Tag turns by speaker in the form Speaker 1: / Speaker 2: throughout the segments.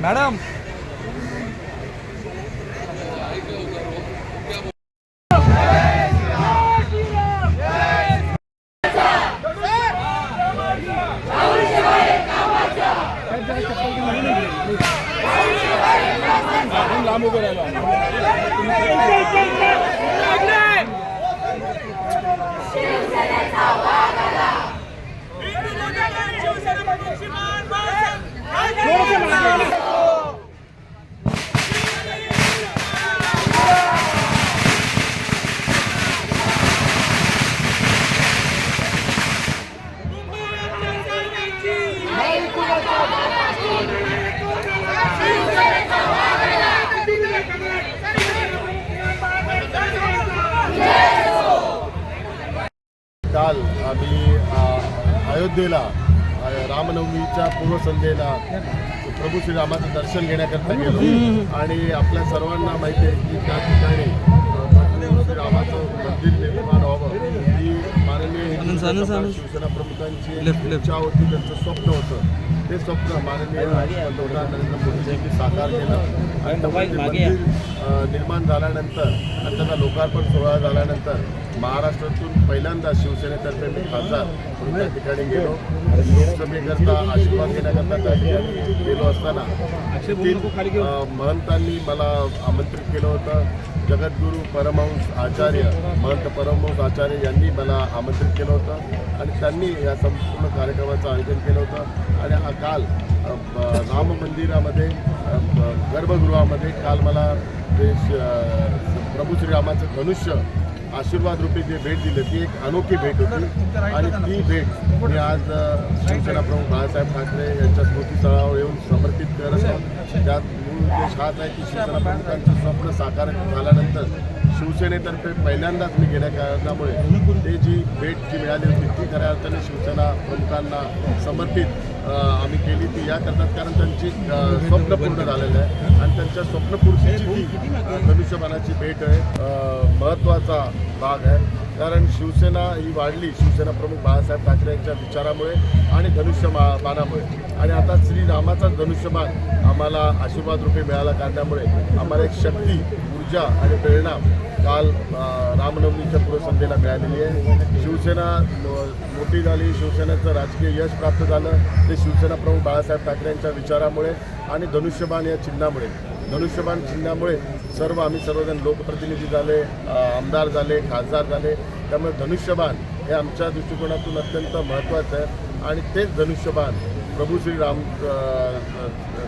Speaker 1: Madam. Thank you. लांब उभे राहिलो
Speaker 2: अयोध्येला रामनवमीच्या पूर्वसंध्येला प्रभू श्रीरामाचं दर्शन घेण्याकरता गेलो. आणि आपल्या सर्वांना माहिती आहे की त्या ठिकाणी प्रभू श्रीरामाचं हिंदू सरकार, शिवसेना प्रमुखांची इच्छा होती त्यांचं स्वप्न होतं. ते स्वप्न माननीय पंतप्रधान नरेंद्र मोदी यांनी साकार केलं. आणि त्यामुळे ते मंदिर अ, निर्माण झाल्यानंतर आणि त्याचा लोकार्पण सोहळा झाल्यानंतर महाराष्ट्रातून पहिल्यांदा शिवसेनेतर्फे मी खासदार म्हणून त्या ठिकाणी गेलो. लोकसभेकरता आशीर्वाद घेण्याकरता त्या ठिकाणी गेलो असताना महंतांनी मला आमंत्रित केलं होतं. जगद्गुरू परमहंस आचार्य महंत परमहंस आचार्य यांनी मला आमंत्रित केलं होतं. आणि त्यांनी या संपूर्ण कार्यक्रमाचं आयोजन केलं होतं. आणि हा काल राम मंदिरामध्ये गर्भगृहामध्ये काल मला ते श- प्रभू श्रीरामाचं धनुष्य आशीर्वाद रूपी जे भेट दिली ती एक अनोखी भेट होती. आणि ती भेट मी आज शिवसेना प्रमुख बाळासाहेब ठाकरे यांच्या स्मृतीस्थळावर येऊन समर्पित करत आहोत त्यात मूळ उद्देश हाच आहे की शिवसेना प्रमुखांचं स्वप्न साकार झाल्यानंतर शिवसेनेतर्फे पहिल्यांदाच मी गेल्या कारणामुळे ते जी भेट जी मिळाली होती ती खऱ्या अर्थाने शिवसेना प्रमुखांना समर्पित आम्ही केली ती. या करतात कारण त्यांची स्वप्न पूर्ण झालेलं आहे. आणि त्यांच्या स्वप्नपूर्तीची ती धनुष्यबाणाची भेट आहे महत्त्वाचा भाग आहे. कारण शिवसेना ही वाढली शिवसेना प्रमुख बाळासाहेब ठाकरे यांच्या विचारामुळे आणि धनुष्य आणि आता श्रीरामाचा धनुष्यबाण आम्हाला आशीर्वाद रूपे मिळाला कारणामुळे आम्हाला एक शक्ती ऊर्जा आणि प्रेरणा काल रामनवमीच्या पूर्वसंध्येला मिळालेली आहे. शिवसेना मोठी झाली. शिवसेनेचं राजकीय यश प्राप्त झालं. ते शिवसेना प्रमुख बाळासाहेब ठाकरे यांच्या विचारामुळे आणि धनुष्यबाण या चिन्हामुळे. धनुष्यबाण चिन्हामुळे सर्व आम्ही सर्वजण लोकप्रतिनिधी झाले आमदार झाले खासदार झाले. त्यामुळे धनुष्यबाण हे आमच्या दृष्टिकोनातून अत्यंत महत्त्वाचं आहे. आणि तेच धनुष्यबाण प्रभू श्री राम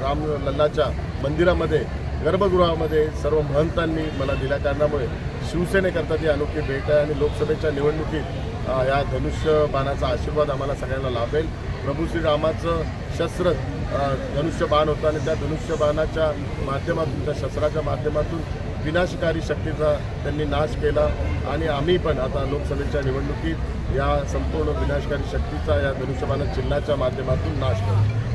Speaker 2: राम लल्लाच्या मंदिरामध्ये गर्भगृहामध्ये सर्व महंतांनी मला दिल्या कारणामुळे शिवसेनेकरता ती अनोखी भेट आहे आणि लोकसभेच्या निवडणुकीत या धनुष्यबाणाचा आशीर्वाद आम्हाला सगळ्यांना लाभेल. प्रभू श्रीरामाचं शस्त्र धनुष्यबाण होतं आणि त्या धनुष्यबाणाच्या माध्यमातून त्या शस्त्राच्या माध्यमातून विनाशकारी शक्तीचा त्यांनी नाश केला आणि आम्ही पण आता लोकसभेच्या निवडणुकीत या संपूर्ण विनाशकारी शक्तीचा या धनुष्यबाण चिन्हाच्या माध्यमातून नाश केला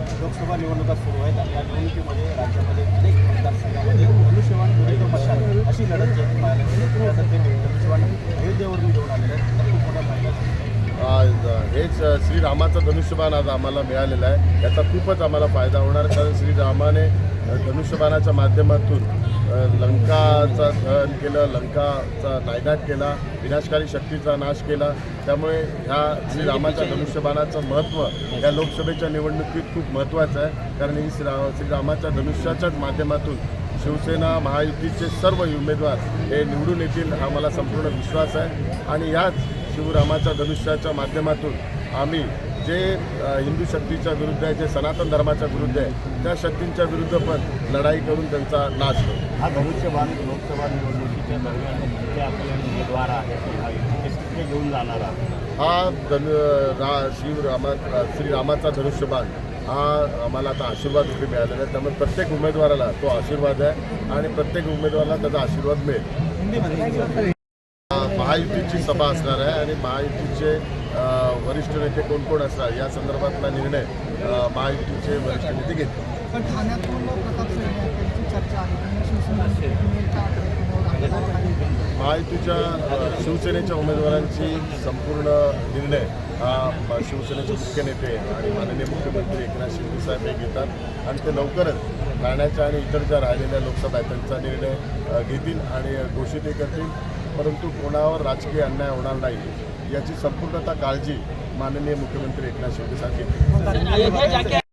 Speaker 3: लोकसभा निवडणुका सुरू आहेत आणि या निवडणुकीमध्ये राज्यामध्ये अनेक मतदारसंघामध्ये धनुष्यबाण विरुद्ध पक्षात अशी लढत जी पाहायला मिळते. त्या पद्धतीने अयोध्येवरून घेऊन आलेलं आहेत. खूप मोठा फायदा
Speaker 2: आज हेच श्रीरामाचं धनुष्यबाण आज आम्हाला मिळालेलं आहे. याचा खूपच आम्हाला फायदा होणार कारण श्रीरामाने धनुष्यबाणाच्या माध्यमातून लंकाचा दहन केलं लंकाचा नायनाट केला विनाशकारी शक्तीचा नाश केला. त्यामुळे ह्या श्रीरामाच्या धनुष्यबाणाचं महत्त्व या लोकसभेच्या निवडणुकीत खूप महत्त्वाचं आहे. कारण ही श्रीरा श्रीरामाच्या धनुष्याच्याच माध्यमातून शिवसेना महायुतीचे सर्व उमेदवार हे निवडून येतील हा मला संपूर्ण विश्वास आहे. आणि याच शिवरामाच्या धनुष्याच्या माध्यमातून आम्ही जे हिंदू शक्तीच्या विरुद्ध आहे जे सनातन धर्माच्या विरुद्ध आहे त्या शक्तींच्या विरुद्ध पण लढाई करून त्यांचा नाश करू
Speaker 3: हा धनुष्यबाण लोकसभा निवडणुकीच्या दरम्यान जे आपले उमेदवार आहेत ते घेऊन जाणार. आहे
Speaker 2: हा धन रा श्रीरामा श्रीरामाचा धनुष्यबाण हा आम्हाला आता आशीर्वाद रूपी मिळालेला आहे. त्यामुळे प्रत्येक उमेदवाराला तो आशीर्वाद आहे आणि प्रत्येक उमेदवाराला त्याचा आशीर्वाद मिळेल. महायुतीची सभा असणार आहे आणि महायुतीचे वरिष्ठ नेते कोण कोण असणार? या संदर्भातला निर्णय महायुतीचे वरिष्ठ नेते घेतील.
Speaker 4: पण ठाण्यातून
Speaker 2: महायुतीच्या शिवसेनेच्या उमेदवारांची संपूर्ण निर्णय हा शिवसेनेचे मुख्य नेते आणि माननीय मुख्यमंत्री एकनाथ शिंदे साहेब हे घेतात. आणि ते लवकरच ठाण्याच्या आणि इतर ज्या राहिलेल्या लोकसभा आहेत त्यांचा निर्णय घेतील आणि घोषितही करतील. परंतु कोणावर राजकीय अन्याय होणार नाही. याची संपूर्णता काळजी माननीय मुख्यमंत्री एकनाथ शिंदे साहेब घेतली.